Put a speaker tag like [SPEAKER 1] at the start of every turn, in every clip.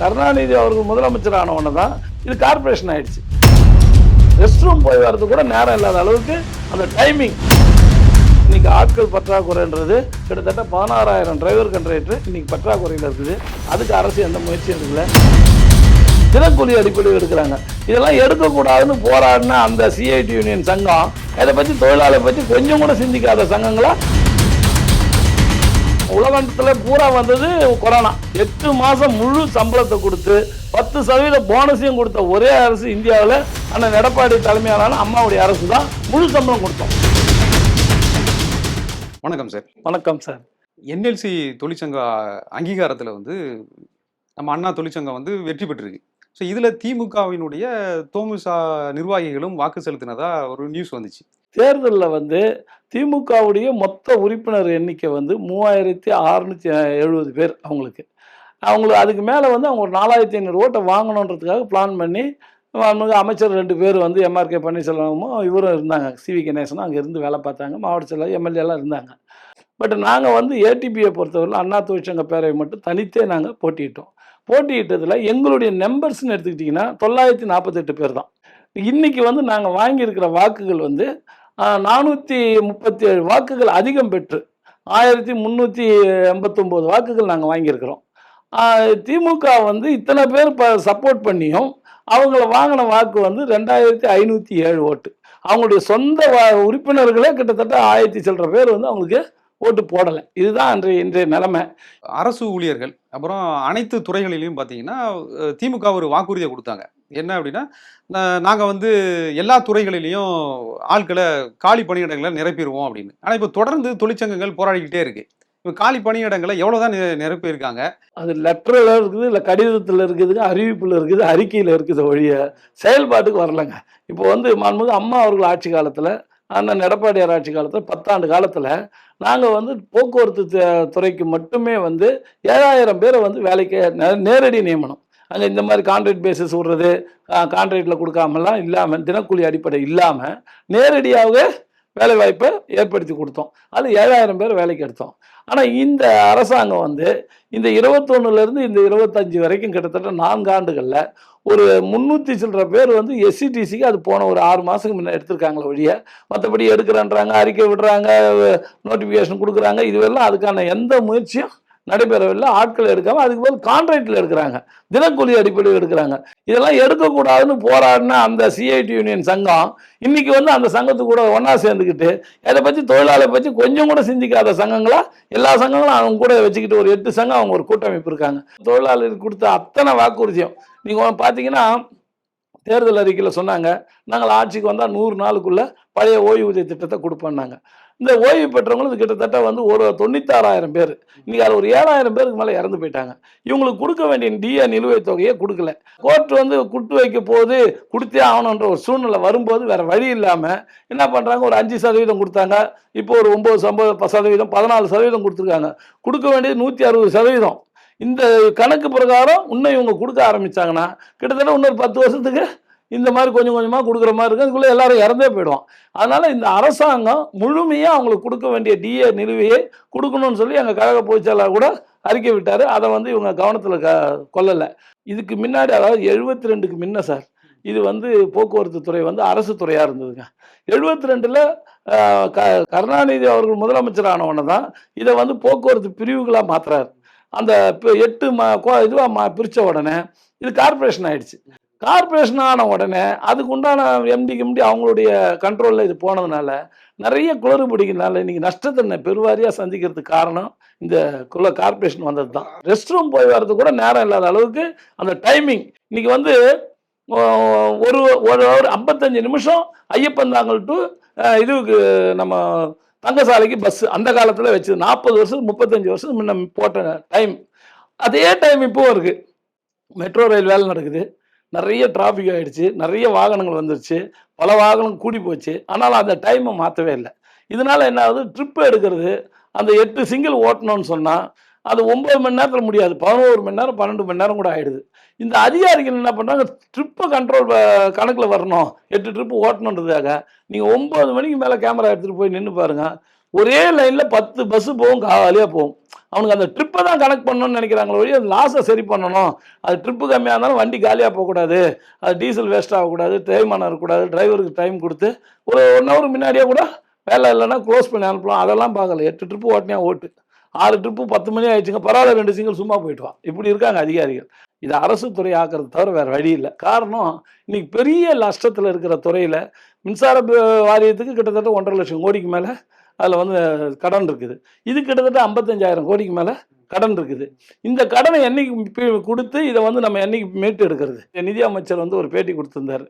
[SPEAKER 1] கருணாநிதி அவர்கள் முதலமைச்சர் ஆன தான் இது கார்ப்பரேஷன் ஆயிடுச்சு. ரெஸ்ட் ரூம் போய் வர்றது கூட நேரம் இல்லாத அளவுக்கு அந்த டைமிங் இன்னைக்கு ஆட்கள் பற்றாக்குறைன்றது கிட்டத்தட்ட பதினாறாயிரம் டிரைவர் கண்ட்ரேட்டர் இன்னைக்கு பற்றாக்குறையில் இருக்குது. அதுக்கு அரசு எந்த முயற்சியும் எடுக்கல. தினக்கூலி அடிப்படையில் எடுக்கிறாங்க. இதெல்லாம் எடுக்கக்கூடாதுன்னு போராடின அந்த சிஐடி யூனியன் சங்கம் இதை பற்றி தொழிலாளரை பற்றி கொஞ்சம் கூட சிந்திக்காத சங்கங்களா உலகத்துல பூரா வந்தது கொரோனா. எட்டு மாசம் முழு சம்பளத்தை கொடுத்து பத்து சதவீத போனஸையும் கொடுத்த ஒரே அரசு இந்தியாவில் அண்ணன் எடப்பாடி தலைமையிலான அம்மாவுடைய அரசு தான் முழு சம்பளம் கொடுத்தோம்.
[SPEAKER 2] வணக்கம் சார்.
[SPEAKER 1] வணக்கம் சார்.
[SPEAKER 2] என்எல்சி தொழிற்சங்க அங்கீகாரத்தில் வந்து நம்ம அண்ணா தொழிற்சங்கம் வந்து வெற்றி பெற்றிருக்கு. ஸோ இதில் திமுகவினுடைய தோமுசா நிர்வாகிகளும் வாக்கு செலுத்தினதா ஒரு நியூஸ் வந்துச்சு.
[SPEAKER 1] தேர்தலில் வந்து திமுகவுடைய மொத்த உறுப்பினர் எண்ணிக்கை வந்து மூவாயிரத்தி அறுநூத்தி எழுபது பேர் அவங்களுக்கு. அவங்களுக்கு அதுக்கு மேலே வந்து அவங்க ஒரு நாலாயிரத்தி ஐநூறு ஓட்டை வாங்கணுன்றதுக்காக பிளான் பண்ணி அவங்க அமைச்சர் ரெண்டு பேர் வந்து எம்ஆர்கே பன்னீர்செல்வமும் இவரும் இருந்தாங்க. சிவி கணேசனும் அங்கே இருந்து வேலை பார்த்தாங்க. மாவட்ட செயலர் எம்எல்ஏ எல்லாம் இருந்தாங்க. பட் நாங்கள் வந்து ஏடிபியை பொறுத்தவரையில் அண்ணா தொழிற்சங்க பேரவை மட்டும் தனித்தே நாங்கள் போட்டியிட்டோம். போட்டியிட்டதில் எங்களுடைய நம்பர்ஸ்னு எடுத்துக்கிட்டிங்கன்னா தொள்ளாயிரத்தி நாற்பத்தெட்டு பேர் தான். இன்றைக்கி வந்து நாங்கள் வாங்கியிருக்கிற வாக்குகள் வந்து நானூற்றி முப்பத்தி ஏழு வாக்குகள் அதிகம் பெற்று ஆயிரத்தி முந்நூற்றி எண்பத்தொம்போது வாக்குகள் நாங்கள் வாங்கியிருக்கிறோம். திமுக வந்து இத்தனை பேர் இப்போ சப்போர்ட் பண்ணியும் அவங்கள வாங்கின வாக்கு வந்து ரெண்டாயிரத்தி ஐநூற்றி ஏழு ஓட்டு. அவங்களுடைய சொந்த உறுப்பினர்களே கிட்டத்தட்ட ஆயிரத்தி சில்லற பேர் வந்து அவங்களுக்கு ஓட்டு போடலை. இதுதான் அன்றைய இன்றைய நிலைமை.
[SPEAKER 2] அரசு ஊழியர்கள் அப்புறம் அனைத்து துறைகளிலையும் பார்த்தீங்கன்னா திமுக ஒரு வாக்குறுதியை கொடுத்தாங்க. என்ன அப்படின்னா நாங்கள் வந்து எல்லா துறைகளிலையும் ஆட்களை காலி பணியிடங்களை நிரப்பிடுவோம் அப்படின்னு. ஆனால் இப்போ தொடர்ந்து தொழிற்சங்கங்கள் போராடிக்கிட்டே இருக்கு. இப்போ காலி பணியிடங்களை எவ்வளோதான் நிரப்பியிருக்காங்க?
[SPEAKER 1] அது லெட்டரில் இருக்குது இல்லை கடிதத்தில் இருக்குதுங்க அறிவிப்பில் இருக்குது அறிக்கையில் இருக்குது ஒழிய செயல்பாட்டுக்கு வரலங்க. இப்போ வந்து மாண்புமிகு அம்மா அவர்கள் ஆட்சி காலத்தில் அந்த எடப்பாடியார் ஆட்சி காலத்தில் பத்தாண்டு காலத்தில் நாங்கள் வந்து போக்குவரத்து துறைக்கு மட்டுமே வந்து ஏழாயிரம் பேரை வந்து வேலைக்கு நேரடி நியமனம். அங்கே இந்த மாதிரி கான்ட்ராக்ட் பேசிஸ் விடுறது கான்ட்ராக்டில் கொடுக்காமலாம் இல்லாமல் தினக்கூலி அடிப்படை இல்லாமல் நேரடியாக வேலை வாய்ப்பை ஏற்படுத்தி கொடுத்தோம். அது ஏழாயிரம் பேர் வேலைக்கு எடுத்தோம். ஆனால் இந்த அரசாங்கம் வந்து இந்த இருபத்தொன்னுலேருந்து இந்த இருபத்தஞ்சு வரைக்கும் கிட்டத்தட்ட நான்கு ஆண்டுகளில் ஒரு முந்நூற்றி சில்லற பேர் வந்து எஸ்சிடிசிக்கு அது போன ஒரு ஆறு மாதத்துக்கு முன்னே எடுத்திருக்காங்களே ஒழிய மற்றபடி எடுக்கிறேன்றாங்க அறிக்கை விடுறாங்க நோட்டிஃபிகேஷன் கொடுக்குறாங்க இதுவெல்லாம் அதுக்கான எந்த முயற்சியும் நடைபெறவில்லை. ஆட்கள் எடுக்காமல் அதுக்கு பதில் கான்ட்ராக்டில் எடுக்கிறாங்க. தினக்கூலி அடிப்படையில் எடுக்கிறாங்க. இதெல்லாம் எடுக்கக்கூடாதுன்னு போராடின அந்த சிஐடி யூனியன் சங்கம் இன்னைக்கு வந்து அந்த சங்கத்து கூட ஒன்றா சேர்ந்துக்கிட்டு இதை பற்றி தொழிலாளரை பற்றி கொஞ்சம் கூட சிந்திக்காத சங்கங்களா? எல்லா சங்கங்களும் அவங்க கூட வச்சுக்கிட்டு ஒரு எட்டு சங்கம் அவங்க ஒரு கூட்டமைப்பு இருக்காங்க. தொழிலாளருக்கு கொடுத்த அத்தனை வாக்குறுதியும். நீங்கள் பார்த்தீங்கன்னா தேர்தல் அறிக்கையில் சொன்னாங்க. நாங்கள் ஆட்சிக்கு வந்தால் நூறு நாளுக்குள்ள பழைய ஓய்வூதிய திட்டத்தை கொடுப்போம்னாங்க. இந்த ஓய்வு பெற்றவங்களுக்கு கிட்டத்தட்ட வந்து ஒரு தொண்ணூத்தாறாயிரம் பேர். இன்னைக்கு அது ஒரு ஏழாயிரம் பேருக்கு மேலே இறந்து போயிட்டாங்க. இவங்களுக்கு கொடுக்க வேண்டிய டிஏ நிலுவைத் தொகையை கொடுக்கல. கோர்ட் வந்து குட்டு வைக்க போது கொடுத்தே ஆகணுன்ற ஒரு சூழ்நிலை வரும்போது வேற வழி இல்லாமல் என்ன பண்ணுறாங்க ஒரு அஞ்சு சதவீதம் கொடுத்தாங்க. இப்போ ஒரு ஒம்பது சம்பது சதவீதம் பதினாலு சதவீதம் கொடுத்துருக்காங்க. கொடுக்க வேண்டியது நூற்றி அறுபது சதவீதம். இந்த கணக்கு பிரகாரம் இன்னும் இவங்க கொடுக்க ஆரம்பித்தாங்கன்னா கிட்டத்தட்ட இன்னொரு பத்து வருஷத்துக்கு இந்த மாதிரி கொஞ்சம் கொஞ்சமாக கொடுக்குற மாதிரி இருக்கும் அதுக்குள்ளே எல்லாரும் இறந்தே போயிடுவோம் அதனால் இந்த அரசாங்கம் முழுமையாக அவங்களுக்கு கொடுக்க வேண்டிய டிஏ நிலுவையை கொடுக்கணும்னு சொல்லி எங்கள் கழக பொதுச்செயலாளர் கூட அறிக்கை விட்டார். அதை வந்து இவங்க கவனத்தில் க கொள்ளலை. இதுக்கு முன்னாடி அதாவது எழுபத்தி ரெண்டுக்கு முன்ன சார் இது வந்து போக்குவரத்து துறை வந்து அரசு துறையாக இருந்ததுங்க. எழுபத்தி ரெண்டில் க கருணாநிதி அவர்கள் முதலமைச்சர் ஆன தான் இதை வந்து போக்குவரத்து பிரிவுகளாக மாற்றுறாரு அந்த இப்போ எட்டு மா இதுவாக மா பிரித்த உடனே இது கார்ப்பரேஷன் ஆயிடுச்சு. கார்ப்பரேஷன் ஆன உடனே அதுக்கு உண்டான எம்டி கிம்டி அவங்களுடைய கண்ட்ரோலில் இது போனதுனால நிறைய குளறுபடிக்கிறதுனால இன்னைக்கு நஷ்டத்தை பெருவாரியாக சந்திக்கிறதுக்கு காரணம் இந்த குள்ள கார்ப்பரேஷன் வந்தது தான் ரெஸ்ட் ரூம் போய் வர்றது கூட நேரம் இல்லாத அளவுக்கு அந்த டைமிங் இன்னைக்கு வந்து ஒரு ஒரு ஒரு ஐம்பத்தஞ்சு நிமிஷம் ஐயப்பந்தாங்கல் டு இதுக்கு நம்ம தங்கசாலைக்கு பஸ் அந்த காலத்தில் வச்சு நாற்பது வருஷம் முப்பத்தஞ்சு வருஷம் முன்ன போட்ட டைம் அதே டைம் இப்போவும் இருக்குது மெட்ரோ ரயில் வேலை நடக்குது. நிறைய டிராஃபிக் ஆகிடுச்சு நிறைய வாகனங்கள் வந்துருச்சு பல வாகனம் கூடி போச்சு. ஆனாலும் அந்த டைமை மாற்றவே இல்லை. இதனால் என்ன ஆகுது? ட்ரிப் எடுக்கிறது அந்த எட்டு சிங்கிள் ஓட்டணும்னு சொன்னால் அது ஒம்பது மணி நேரத்தில் முடியாது. பதினோரு மணி நேரம் பன்னெண்டு மணி நேரம் கூட ஆயிடுது. இந்த அதிகாரிகள் என்ன பண்ணுறாங்க ட்ரிப்பை கண்ட்ரோல் கணக்கில் வரணும். எட்டு ட்ரிப்பு ஓட்டணுன்றதுக்காக நீங்கள் ஒம்பது மணிக்கு மேலே கேமரா எடுத்துகிட்டு போய் நின்று பாருங்கள் ஒரே லைனில் பத்து பஸ் போகும் காலியாக போகும் அவனுக்கு அந்த ட்ரிப்பை தான் கனெக்ட் பண்ணணும்னு நினைக்கிறாங்களே ஒழிய லாஸை சரி பண்ணணும். அது ட்ரிப்பு கம்மியாக இருந்தாலும் வண்டி காலியாக போகக்கூடாது. அது டீசல் வேஸ்ட் ஆகக்கூடாது தேய்மானம் இருக்கக்கூடாது டிரைவருக்கு டைம் கொடுத்து ஒரு ஒன் ஹவர் முன்னாடியே கூட வேலை இல்லைன்னா க்ளோஸ் பண்ணி அனுப்பலாம். அதெல்லாம் பார்க்கல. எட்டு ட்ரிப்பு ஓட்டினா ஓட்டு. ஆறு ட்ரிப்பு பத்து மணி ஆயிடுச்சுங்க. பரவாயில்ல ரெண்டு சிங்கிள் சும்மா போயிட்டுவான் இப்படி இருக்காங்க அதிகாரிகள். இது அரசு துறை ஆக்கிறது தவிர வேறு வழி இல்லை. காரணம் இன்னைக்கு பெரிய நஷ்டத்தில் இருக்கிற துறையில் மின்சார வாரியத்துக்கு கிட்டத்தட்ட ஒன்றரை லட்சம் கோடிக்கு மேலே அதில் வந்து கடன் இருக்குது. இது கிட்டத்தட்ட ஐம்பத்தஞ்சாயிரம் கோடிக்கு மேலே கடன் இருக்குது. இந்த கடனை என்னைக்கு கொடுத்து இதை வந்து நம்ம என்னைக்கு மீட்டு எடுக்கிறது? நிதி அமைச்சர் வந்து ஒரு பேட்டி கொடுத்துருந்தார்.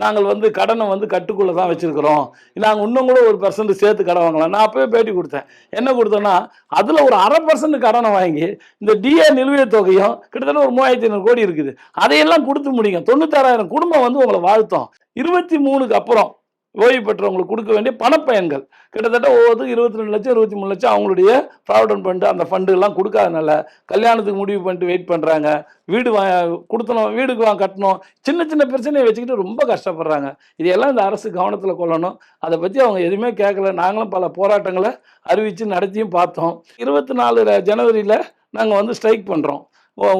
[SPEAKER 1] நாங்கள் வந்து கடனை வந்து கட்டுக்குள்ளே தான் வச்சுருக்கிறோம். நாங்கள் இன்னும் கூட ஒரு பர்சன்ட் சேர்த்து கடன் வாங்கலாம். நான் அப்போயே பேட்டி கொடுத்தேன். என்ன கொடுத்தோன்னா அதில் ஒரு அரை பர்சன்ட் கடனை வாங்கி இந்த டிஏ நிலுவைத் தொகையும் கிட்டத்தட்ட ஒரு மூவாயிரத்தி ஐநூறு கோடி இருக்குது. அதையெல்லாம் கொடுத்து முடியுங்க தொண்ணூத்தாறாயிரம் குடும்பம் வந்து உங்களை வாழ்த்தோம். இருபத்தி மூணுக்கு அப்புறம் ஓய்வு பெற்றவங்களுக்கு கொடுக்க வேண்டிய பணப்பயன்கள். கிட்டத்தட்ட ஒவ்வொரு இருபத்தி ரெண்டு லட்சம் இருபத்தி மூணு லட்சம் அவங்களுடைய ப்ராவிடன்ட் ஃபண்டு அந்த ஃபண்டு எல்லாம் கொடுக்காதனால கல்யாணத்துக்கு முடிவு பண்ணிட்டு வெயிட் பண்ணுறாங்க வீடு வா கொடுத்தணும் வீடுக்கு வா கட்டணும். சின்ன சின்ன பிரச்சனையை வச்சுக்கிட்டு ரொம்ப கஷ்டப்படுறாங்க. இதையெல்லாம் இந்த அரசு கவனத்தில் கொள்ளணும். அதை பற்றி அவங்க எதுவுமே கேட்கல நாங்களும் பல போராட்டங்களை அறிவித்து நடத்தியும் பார்த்தோம். இருபத்தி நாலு ஜனவரியில் நாங்கள் வந்து ஸ்ட்ரைக் பண்ணுறோம்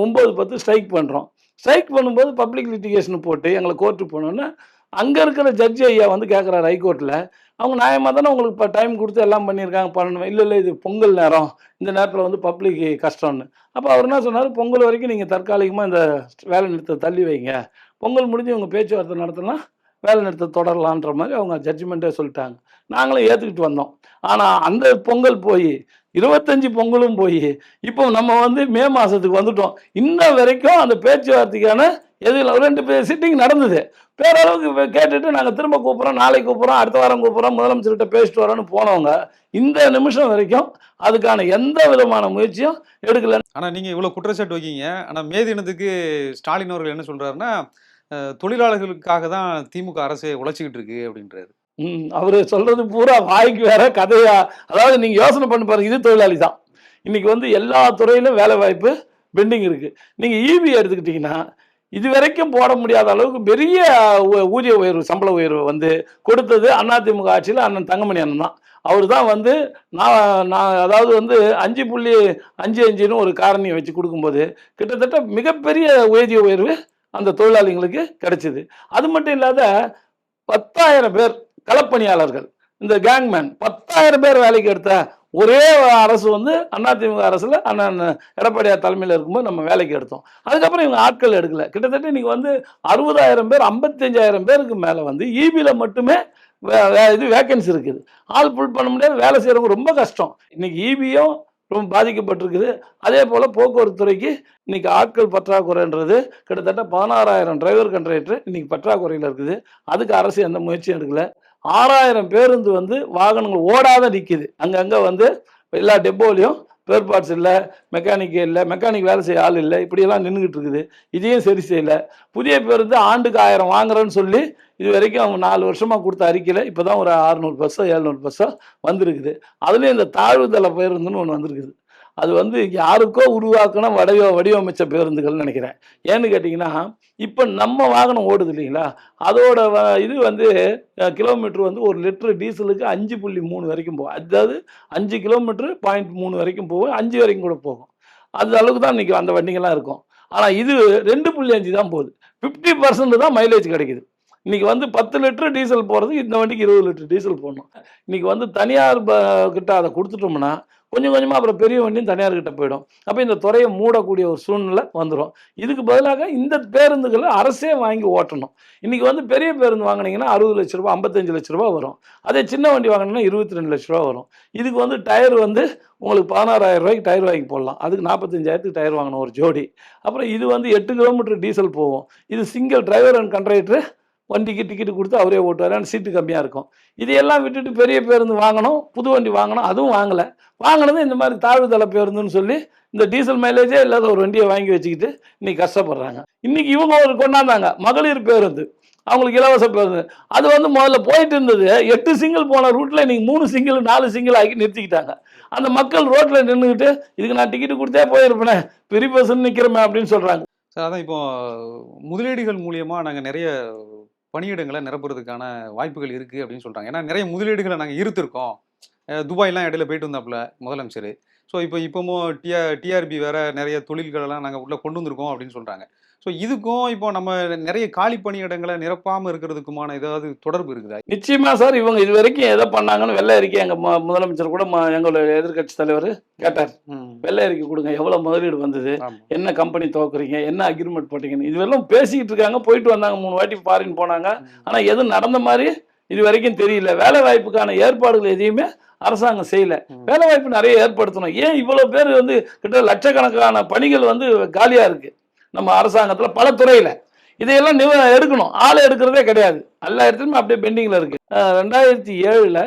[SPEAKER 1] ஒம்பது பத்து ஸ்ட்ரைக் பண்ணுறோம் ஸ்ட்ரைக் பண்ணும்போது பப்ளிக் லிட்டிகேஷன் போட்டு எங்களை கோர்ட்டுக்கு போனோன்னே அங்கே இருக்கிற ஜட்ஜி ஐயா வந்து கேட்குறாரு ஹைகோர்ட்டில் அவங்க நியாயமாக தானே உங்களுக்கு இப்போ டைம் கொடுத்து எல்லாம் பண்ணியிருக்காங்க பண்ணணும். இல்லை இல்லை இது பொங்கல் நேரம். இந்த நேரத்தில் வந்து பப்ளிக் கஷ்டம்னு. அப்போ அவர் என்ன சொன்னார்? பொங்கல் வரைக்கும் நீங்கள் தற்காலிகமாக இந்த வேலை நிறுத்தத்தை தள்ளி வைங்க. பொங்கல் முடிஞ்சு இவங்க பேச்சுவார்த்தை நடத்தினா வேலை நிறுத்தத்தை தொடரலான்ற மாதிரி அவங்க ஜட்ஜ்மெண்ட்டே சொல்லிட்டாங்க. நாங்களும் ஏற்றுக்கிட்டு வந்தோம். ஆனால் அந்த பொங்கல் போய் இருபத்தஞ்சி பொங்கலும் போய் இப்போ நம்ம வந்து மே மாதத்துக்கு வந்துட்டோம். இன்ன வரைக்கும் அந்த பேச்சுவார்த்தைக்கான எதில் ரெண்டு பேர் சிட்டிங் நடந்தது. பேரளவுக்கு கேட்டுட்டு நாங்கள் திரும்ப கூப்பிட்றோம். நாளைக்கு கூப்பிட்றோம். அடுத்த வாரம் கூப்பிட்றோம். முதலமைச்சர்கிட்ட பேசிட்டு வரோன்னு போனவங்க இந்த நிமிஷம் வரைக்கும் அதுக்கான எந்த விதமான முயற்சியும் எடுக்கல.
[SPEAKER 2] ஆனா நீங்க இவ்வளவு குற்றச்சாட்டு வைக்கீங்க. ஆனா மே தினத்துக்கு ஸ்டாலின் அவர்கள் என்ன சொல்றாருன்னா அஹ், தொழிலாளர்களுக்காக தான் திமுக அரசு உழைச்சிக்கிட்டு இருக்கு அப்படின்றாரு.
[SPEAKER 1] ம் அவர் சொல்றது பூரா வாய்க்கு வேற கதையா. அதாவது நீங்க யோசனை பண்ணி பாருங்க இது தொழிலாளி தான். இன்னைக்கு வந்து எல்லா துறையிலும் வேலை வாய்ப்பு பெண்டிங் இருக்கு. நீங்க ஈபி எடுத்துக்கிட்டீங்கன்னா இது வரைக்கும் போட முடியாத அளவுக்கு பெரிய ஊ- ஊதிய உயர்வு சம்பள உயர்வு வந்து கொடுத்தது அதிமுக ஆட்சியில் அண்ணன் தங்கமணி அண்ணன் தான். அவர் தான் வந்து நான் நான் அதாவது வந்து அஞ்சு புள்ளி அஞ்சு அஞ்சுன்னு ஒரு காரணியை வச்சு கொடுக்கும்போது கிட்டத்தட்ட மிகப்பெரிய ஊதிய உயர்வு அந்த தொழிலாளிங்களுக்கு கிடைச்சிது. அது மட்டும் இல்லாத பத்தாயிரம் பேர் களப்பணியாளர்கள் இந்த கேங்மேன் பத்தாயிரம் பேர் வேலைக்கு எடுத்த ஒரே அரசு வந்து அதிமுக அரசில் அண்ணன் எடப்பாடியார் தலைமையில் இருக்கும்போது நம்ம வேலைக்கு எடுத்தோம். அதுக்கப்புறம் இவங்க ஆட்கள் எடுக்கல. கிட்டத்தட்ட இன்றைக்கி வந்து அறுபதாயிரம் பேர் ஐம்பத்தஞ்சாயிரம் பேருக்கு மேலே வந்து ஈபியில் மட்டுமே வே- வே- இது வேக்கன்சி இருக்குது. ஆள் புல் பண்ண முடியாது வேலை செய்கிறவங்க ரொம்ப கஷ்டம். இன்றைக்கி ஈபியும் ரொம்ப பாதிக்கப்பட்டிருக்குது. அதே போல் போக்குவரத்து துறைக்கு இன்றைக்கி ஆட்கள் பற்றாக்குறைன்றது கிட்டத்தட்ட பதினாறாயிரம் டிரைவர் கண்ட்ரக்டர் இன்றைக்கி பற்றாக்குறையில் இருக்குது. அதுக்கு அரசு எந்த முயற்சியும் எடுக்கலை. ஆறாயிரம் பேருந்து வந்து வாகனங்கள் ஓடாத நிற்கிது அங்கங்கே வந்து எல்லா டெப்போலையும் ஸ்பேர் பார்ட்ஸ் இல்லை மெக்கானிக் இல்லை மெக்கானிக் வேலை செய்ய ஆள் இல்லை இப்படியெல்லாம் நின்றுக்கிட்டு இருக்குது. இதையும் சரி செய்யலை. புதிய பேருந்து ஆண்டுக்கு ஆயிரம் வாங்குறேன்னு சொல்லி இது வரைக்கும் அவங்க நாலு வருஷமாக கொடுத்த அறிக்கையில் இப்போ தான் ஒரு அறுநூறு பஸ்ஸோ எழுநூறு பஸ்ஸோ வந்திருக்குது. அதுலேயும் இந்த தாழ்வுதள பேருந்துன்னு ஒன்று வந்திருக்குது. அது வந்து யாருக்கோ உருவாக்கின வடிவ வடிவமைச்ச பேருந்துகள்னு நினைக்கிறேன். ஏன்னு கேட்டிங்கன்னா இப்போ நம்ம வாகனம் ஓடுது இல்லைங்களா? அதோட வ- இது வந்து கிலோமீட்ரு கிலோமீட்டர் வந்து ஒரு லிட்டரு டீசலுக்கு அஞ்சு புள்ளி மூணு வரைக்கும் போகும். அதாவது அஞ்சு கிலோமீட்ரு பாயிண்ட் மூணு வரைக்கும் போகும். அஞ்சு வரைக்கும் கூட போகும். அந்த அளவுக்கு தான் இன்றைக்கி அந்த வண்டிங்கெல்லாம் இருக்கும். ஆனால் இது ரெண்டு புள்ளி அஞ்சு தான் போகுது. ஃபிஃப்டி பர்சன்ட் தான் மைலேஜ் கிடைக்குது. இன்னைக்கு வந்து பத்து லிட்டர் டீசல் போகிறதுக்கு இந்த வண்டிக்கு இருபது லிட்டர் டீசல் போடணும். இன்னைக்கு வந்து தனியார் ப- கிட்ட அதை கொடுத்துட்டோம்னா கொஞ்சம் கொஞ்சமாக அப்புறம் பெரிய வண்டியும் தனியார் கிட்ட போயிடும். அப்போ இந்த துறையை மூடக்கூடிய ஒரு சூழ்நிலை வந்துடும் இதுக்கு பதிலாக இந்த பேருந்துகளை அரசே வாங்கி ஓட்டணும். இன்றைக்கி வந்து பெரிய பேருந்து வாங்கினீங்கன்னா அறுபது லட்ச ரூபா ஐம்பத்தஞ்சு லட்ச ரூபா வரும். அதே சின்ன வண்டி வாங்கினீங்கன்னா இருபத்தி ரெண்டு லட்ச ரூபா வரும். இதுக்கு வந்து டயர் வந்து உங்களுக்கு பதினாறாயிரம் ரூபாய்க்கு டயர் வாங்கி போடலாம். அதுக்கு நாற்பத்தஞ்சாயிரத்துக்கு டயர் வாங்கணும் ஒரு ஜோடி. அப்புறம் இது வந்து எட்டு கிலோமீட்டர் டீசல் போகும். இது சிங்கிள் டிரைவர் அண்ட் கண்ட்ரைக்டர் வண்டிக்கு டிக்கெட்டு கொடுத்து அவரே ஓட்டுவார். ஆனால் சீட்டு கம்மியாக இருக்கும். இதையெல்லாம் விட்டுட்டு பெரிய பேருந்து வாங்கணும் புது வண்டி வாங்கணும் அதுவும் வாங்கலை. வாங்கினது இந்த மாதிரி தாழ்வுதள பேருந்துன்னு சொல்லி இந்த டீசல் மைலேஜே இல்லாத ஒரு வண்டியை வாங்கி வச்சுக்கிட்டு இன்னைக்கு கஷ்டப்படுறாங்க. இன்னைக்கு இவங்க ஒரு கொண்டாந்தாங்க மகளிர் பேருந்து. அவங்களுக்கு இலவச பேருந்து. அது வந்து முதல்ல போயிட்டு இருந்தது. எட்டு சிங்கிள் போன ரூட்டில் நீங்கள் மூணு சிங்கிள் நாலு சிங்கிள் ஆக்கி நிறுத்திக்கிட்டாங்க. அந்த மக்கள் ரோட்டில் நின்றுக்கிட்டு இதுக்கு நான் டிக்கெட் கொடுத்தே போயிருப்பேனே பெரிய பஸ்ன்னு நிற்கிறமே அப்படின்னு சொல்கிறாங்க
[SPEAKER 2] சார் அதான் இப்போ முதலீடுகள் மூலியமாக நாங்கள் நிறைய பணியிடங்களை நிரப்புறதுக்கான வாய்ப்புகள் இருக்குது அப்படின்னு சொல்கிறாங்க ஏன்னா நிறைய முதலீடுகளை நாங்கள் இருத்திருக்கோம் துபாய்லாம் இடையில போயிட்டு வந்தாப்புல முதலமைச்சர். ஸோ இப்போ இப்போமோ டிஆர் டிஆர்பி வேற நிறைய தொழில்களெல்லாம் நாங்கள் உள்ளே கொண்டு வந்திருக்கோம் அப்படின்னு சொல்கிறாங்க ஸோ இதுக்கும் இப்போ நம்ம நிறைய காலி பணியிடங்களை நிரப்பாம இருக்கிறதுக்குமான ஏதாவது தொடர்பு இருக்குதா?
[SPEAKER 1] நிச்சயமா சார் இவங்க இது வரைக்கும் எதை பண்ணாங்கன்னு வெள்ளை அறிக்கை எங்க முதலமைச்சர் கூட எங்களுடைய எதிர்க்கட்சி தலைவர் கேட்டார். வெள்ளை அறிக்கை கொடுங்க எவ்வளவு முதலீடு வந்தது. என்ன கம்பெனி துவக்குறீங்க? என்ன அக்ரிமெண்ட் போட்டீங்கன்னு? இதுவெல்லாம் பேசிக்கிட்டு இருக்காங்க போயிட்டு வந்தாங்க மூணு வாட்டி ஃபாரின் போனாங்க. ஆனா எதுவும் நடந்த மாதிரி இது வரைக்கும் தெரியல. வேலை வாய்ப்புக்கான ஏற்பாடுகள் எதையுமே அரசாங்கம் செய்யல. வேலை வாய்ப்பு நிறைய ஏற்படுத்தணும். ஏன் இவ்வளவு பேர் வந்து கிட்ட லட்சக்கணக்கான பணிகள் வந்து காலியா இருக்கு? நம்ம அரசாங்கத்தில் பல துறையில். இதையெல்லாம் நிவ எடுக்கணும். ஆள் எடுக்கிறதே கிடையாது. எல்லா இடத்துலையுமே அப்படியே பெண்டிங்கில் இருக்குது ரெண்டாயிரத்தி ஏழில்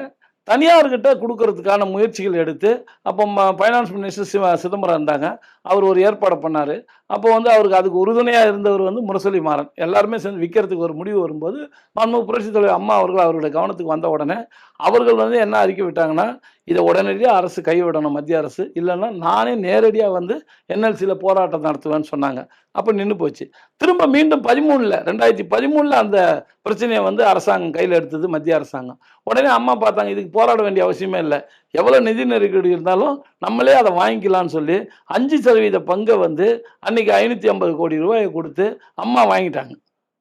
[SPEAKER 1] தனியார்கிட்ட கொடுக்கறதுக்கான முயற்சிகள் எடுத்து அப்போ ஃபைனான்ஸ் மினிஸ்டர் சிவ சிதம்பரம் இருந்தாங்க. அவர் ஒரு ஏற்பாடு பண்ணார். அப்போ வந்து அவருக்கு அதுக்கு உறுதுணையாக இருந்தவர் வந்து முரசொலி மாறன் எல்லாருமே சேர்ந்து விற்கிறதுக்கு ஒரு முடிவு வரும்போது மன்மு புரட்சித் தலைவர் அம்மா அவர்கள் அவருடைய கவனத்துக்கு வந்த உடனே அவர்கள் வந்து என்ன அறிக்கை விட்டாங்கன்னா இதை உடனடியாக அரசு கைவிடணும் மத்திய அரசு. இல்லைன்னா நானே நேரடியாக வந்து என்எல்சியில் போராட்டம் நடத்துவேன்னு சொன்னாங்க. அப்போ நின்று போச்சு. திரும்ப மீண்டும் பதிமூணில் ரெண்டாயிரத்தி பதிமூணில் அந்த பிரச்சனையை வந்து அரசாங்கம் கையில் எடுத்தது மத்திய அரசாங்கம். உடனே அம்மா பார்த்தாங்க இதுக்கு போராட வேண்டிய அவசியமே இல்லை. எவ்வளோ நிதி நெருக்கடி இருந்தாலும் நம்மளே அதை வாங்கிக்கலாம்னு சொல்லி அஞ்சு சதவீத பங்கை வந்து அன்னைக்கு ஐநூற்றி ஐம்பது கோடி ரூபாயை கொடுத்து அம்மா வாங்கிட்டாங்க.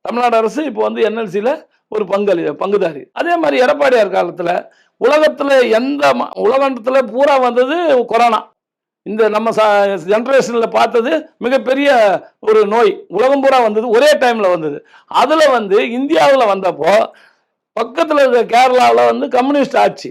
[SPEAKER 1] தமிழ்நாடு அரசு இப்போ வந்து என்எல்சியில் ஒரு பங்கு பங்குதாரி. அதே மாதிரி எடப்பாடியார் காலத்தில் உலகத்தில் எந்த உலகத்தில் பூரா வந்தது கொரோனா. இந்த நம்ம ஜென்ரேஷனில் பார்த்தது மிகப்பெரிய ஒரு நோய். உலகம் பூரா வந்தது ஒரே டைமில் வந்தது. அதில் வந்து இந்தியாவில் வந்தப்போ பக்கத்தில் இருக்க கேரளாவில் வந்து கம்யூனிஸ்ட் ஆட்சி.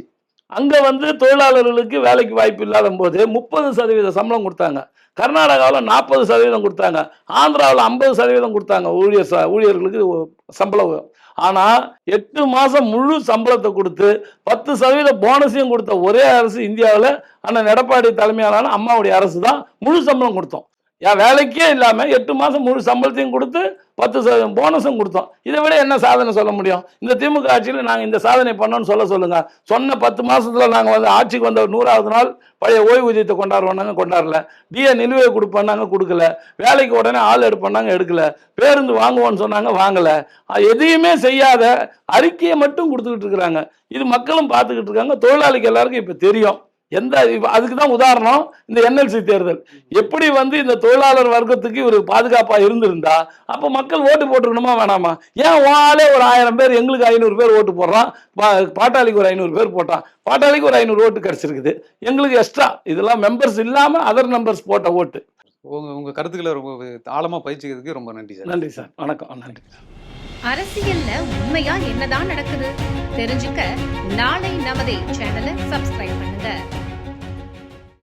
[SPEAKER 1] அங்கே வந்து தொழிலாளர்களுக்கு வேலைக்கு வாய்ப்பு இல்லாத போது முப்பது சதவீத சம்பளம் கொடுத்தாங்க. கர்நாடகாவில் நாற்பது சதவீதம் கொடுத்தாங்க. ஆந்திராவில் ஐம்பது சதவீதம் கொடுத்தாங்க. ஊழியர் ச- ஊழியர்களுக்கு சம்பளம் ஆனால் எட்டு மாதம் முழு சம்பளத்தை கொடுத்து பத்து சதவீத போனஸையும் கொடுத்த ஒரே அரசு இந்தியாவில். அண்ணன் எடப்பாடி தலைமையிலான அம்மாவுடைய அரசு தான் முழு சம்பளம் கொடுத்தோம். என் வேலைக்கே இல்லாமல் எட்டு மாதம் முழு சம்பளத்தையும் கொடுத்து பத்து சதவீதம் போனஸும் கொடுத்தோம். இதை விட என்ன சாதனை சொல்ல முடியும்? இந்த திமுக ஆட்சியில் நாங்கள் இந்த சாதனை பண்ணோம்னு சொல்ல சொல்லுங்கள் சொன்ன பத்து மாதத்தில் நாங்கள் வந்து ஆட்சிக்கு வந்த நூறாவது நாள் பழைய ஓய்வூதியத்தை கொண்டாடுவோம்னாங்க கொண்டாடல. டிஏ நிலுவை கொடுப்போம்னாங்க கொடுக்கல. வேலைக்கு உடனே ஆள் எடுப்போம்னாங்க எடுக்கல. பேருந்து வாங்குவோன்னு சொன்னாங்க வாங்கலை. எதையுமே செய்யாத அறிக்கையை மட்டும் கொடுத்துக்கிட்டு இருக்கிறாங்க. இது மக்களும் பார்த்துக்கிட்டு இருக்காங்க. தொழிலாளிக்கு எல்லாருக்கும் இப்போ தெரியும். எந்த அதுக்கு தான் உதாரணம் இந்த என்எல்சி தேர்தல். எப்படி வந்து இந்த தொழிலாளர் வர்க்கத்துக்கு ஒரு பாதுகாப்பா இருந்திருந்தா அப்ப மக்கள் ஓட்டு போட்டுருக்கணுமா வேணாமா? ஏன் வாலே ஒரு ஆயிரம் பேர் எங்களுக்கு ஐநூறு பேர் ஓட்டு போடுறான் பா- பாட்டாளிக்கு ஒரு ஐநூறு பேர் போட்டான். பாட்டாளிக்கு ஒரு ஐநூறு ஓட்டு கிடைச்சிருக்குது. எங்களுக்கு எக்ஸ்ட்ரா இதெல்லாம் மெம்பர்ஸ் இல்லாம அதர் நம்பர்ஸ் போட்ட ஓட்டு.
[SPEAKER 2] உங்க உங்க கருத்துக்களை ரொம்ப ஆழமா பயிற்சிக்கிறதுக்கு ரொம்ப நன்றி சார்.
[SPEAKER 1] நன்றி சார். வணக்கம். நன்றி
[SPEAKER 3] அரசியல்ல உண்மையா என்னதான் நடக்குது? தெரிஞ்சுக்க நாளை நமதே சேனலை சப்ஸ்கிரைப் பண்ணுங்க.